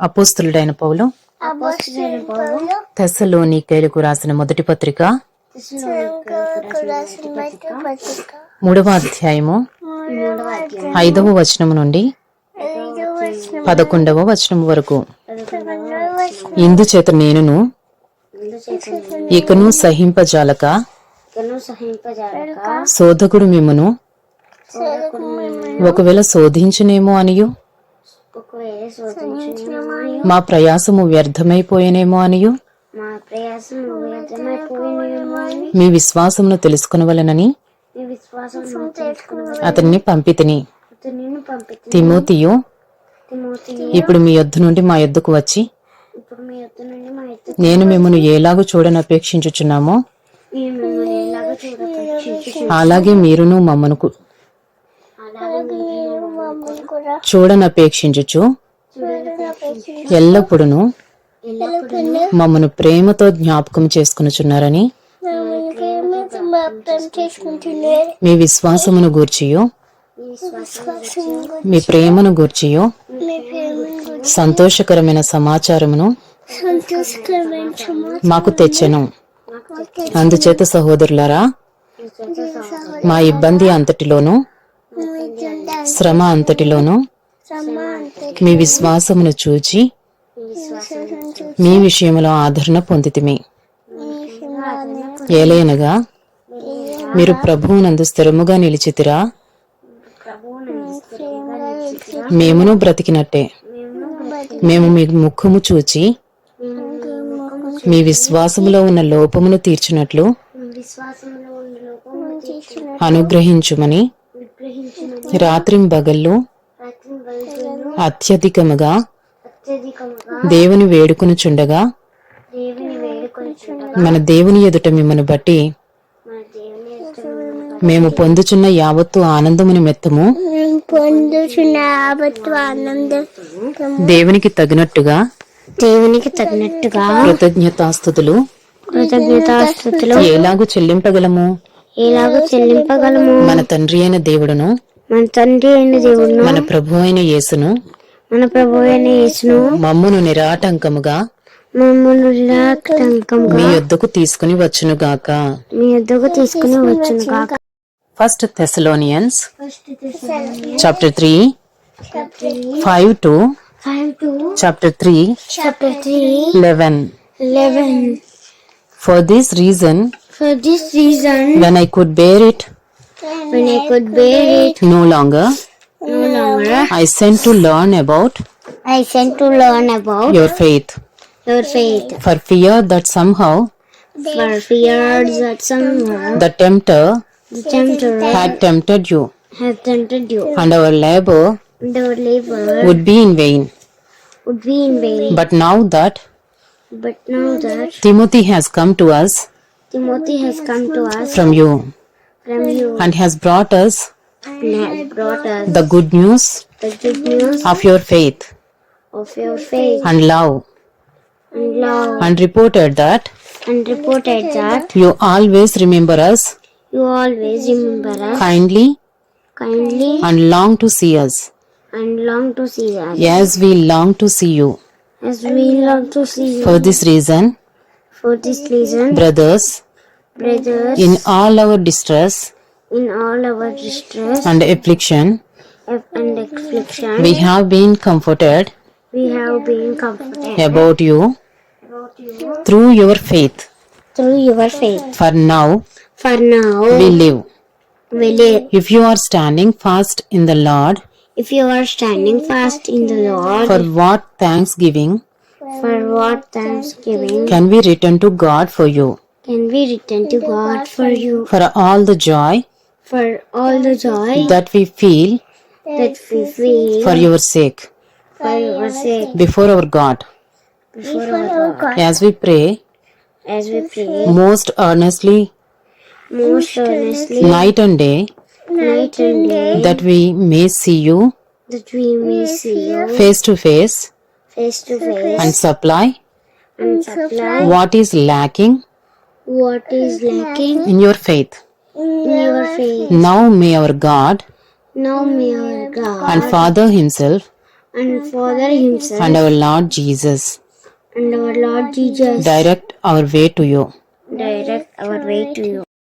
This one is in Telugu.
అపోస్తులుడైన పౌలు తెస్సలోనికైలకు రాసిన మొదటి పత్రిక తెస్సలోనికైలకు రాసిన మొదటి పత్రిక మూడవ అధ్యాయము ఐదవ వచనము నుండి పదకొండవ వచనం వరకు. ఇందుచేత నేనును ఇకను సహింపజాలక శోధకుడు మిమ్మను ఒకవేళ శోధించునేమో అనియు? మా ప్రయాసము వ్యర్థమైపోయేనేమో అనియు. మా విశ్వాసమును తెలుసుకునవలనని అతన్ని పంపితిని. తిమోతియు తిమోతి ఇప్పుడు మీ యొద్ద నుండి మా యొద్దకు వచ్చి నేను మిమ్మల్ని మిమ్మల్ని ఎలాగో చూడపరీక్షించు అలాగే మీరును మమ్మను కు- అలాగే మీరు మమ్మల్ని కూడా చూడనపేక్షించుచు చూడపరీక్షించు ఎల్లప్పుడూ ఎల్లప్పుడూ మమ్మను ప్రేమతో జ్ఞాపకం చేసుకునుచున్నారని మీ విశ్వాసమును గూర్చియో మీ ప్రేమను గూర్చియో సంతోషకరమైన సమాచారమును మాకు తెచ్చెను. అందుచేత సహోదరులారా మా ఇబ్బంది అంతటిలోనూ శ్రమ అంతటిలోనూ మీ విశ్వాసమును చూచి మీ విషయంలో ఆదరణ పొందితిమి. ఏలయనగా మీరు ప్రభువునందు స్థిరముగా నిలిచితిరా? మేమును బ్రతికినట్టే. మేము మీ ముఖము చూచి మీ విశ్వాసములో ఉన్న లోపమును తీర్చినట్లు అనుగ్రహించుమని రాత్రింబగళ్ళు అత్యధికముగా దేవుని వేడుకొనుచుండగా మన దేవుని ఎదుట మిమ్మను బట్టి మేము పొందుచున్న యావత్తు ఆనందముని మెత్తము. దేవునికి తగినట్టుగా దేవునికి తగినట్టుగా కృతజ్ఞతాస్థుతులు కృతజ్ఞతాస్థుతులు ఎలాగూ చెల్లింపగలము? ఎలాగో చెల్లింపగలము? మన తండ్రి అయిన దేవుడును మన తండ్రి అయిన దేవుడును మన ప్రభు అయిన యేసును మన ప్రభు అయిన యేసును మమ్మును నిరాటంకముగా మమ్మల్ని నిరాటంకంగా మీ యొద్దకు తీసుకుని వచ్చునుగాక మీ వద్దకు తీసుకుని వచ్చును కాక first Thessalonians chapter three five two five two chapter three chapter three eleven eleven for this reason for this reason when I could bear it when I could bear it. No longer? No longer, I sent to learn about I sent to learn about your faith. your faith. for fear that somehow For fear that someone, the tempter the tempter, had tempted you. had tempted you, and our labor and our labor would be in vain. would be in vain. but now that But now that Timothy has come to us Timothy has come to us from you from you. And has brought us and has brought us the good news the good news of your faith. of your faith. And love. And love, and reported that and reported that you always remember us you always remember us kindly kindly and long to see us. and long to see us. As we long to see you. as we long to see you. For this reason, For this reason, brothers, brothers, in all our distress in all our distress and affliction, and affliction, we have been comforted we have been comforted about you about you through your faith. through your faith. For now, For now, we live. we live. If you are standing fast in the Lord, If you are standing fast in the Lord, for what thanksgiving for what thanksgiving can we return to God for you? Can we return to God for you? For all the joy For all the joy that we feel that we feel for your sake. for your sake. before our God. before our God. As we pray As we pray. most earnestly most earnestly, night and day night and day, that we may see you that we may see you face to face face to face and supply and supply what is lacking what is lacking in your faith. in your faith. Now may our God Now may our God and Father Himself and Father Himself and our Lord Jesus. and our Lord Jesus Direct our way to you. direct our way to you.